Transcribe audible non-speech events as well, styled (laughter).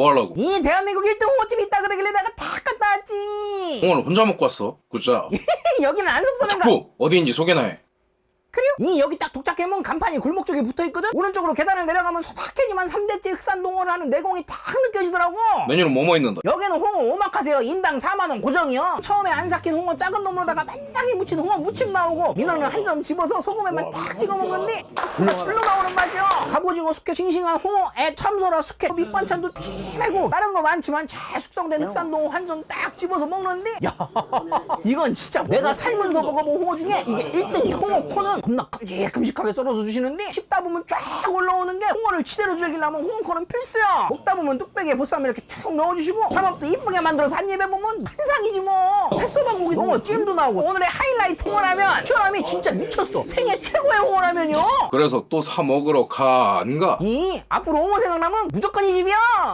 뭐 하려고? 이 대한민국 1등 홍어집이 있다 그러길래 내가 다 갔다 왔지 홍어는 혼자 먹고 왔어. 굿자. 여기는 안습선인가 푸 어디인지 소개나 해. 그래요? 이 여기 딱 독작해면 간판이 골목 쪽에 붙어 있거든 오른쪽으로 계단을 내려가면 소박해지만 3대째 흑산 동어를 하는 내공이 딱 느껴지더라고 메뉴는 뭐뭐 있는다. 여기는 홍어 오마카세요 인당 4만 원 고정이요 처음에 안 삭힌 홍어 작은 놈으로다가 만나게 무친 홍어 무침 나오고 민어는 한 점 집어서 소금에만 탁 찍어 먹는데 술로 나오는 맛이요 갑오징어 숙회 싱싱한 홍어 애 참소라 숙회. 밑반찬도 찜하고 다른 거 많지만 잘 숙성된 흑산 동어 한점 딱 집어서 먹는데 야 (laughs) 이건 진짜 내가 살면서 먹어본 홍어 중에 이게 1등이야 홍어 코는 겁나 큼직큼직하게 썰어서 주시는데 씹다 보면 쫙 올라오는 게 홍어를 치대로 즐기려면 홍어 코는 필수야. 먹다 보면 뚝배기에 보쌈 이렇게 툭 넣어주시고 삼합도 이쁘게 만들어서 한 입에 보면 환상이지 뭐 새소방고기 홍어 찜도 나오고 오늘의 하이라이트 홍어라면 추람이 진짜 미쳤어. 생애 최고의 홍어라면요. 그래서 또 사 먹으러 가, 안 가? 이 앞으로 홍어 생각나면 무조건 이 집이야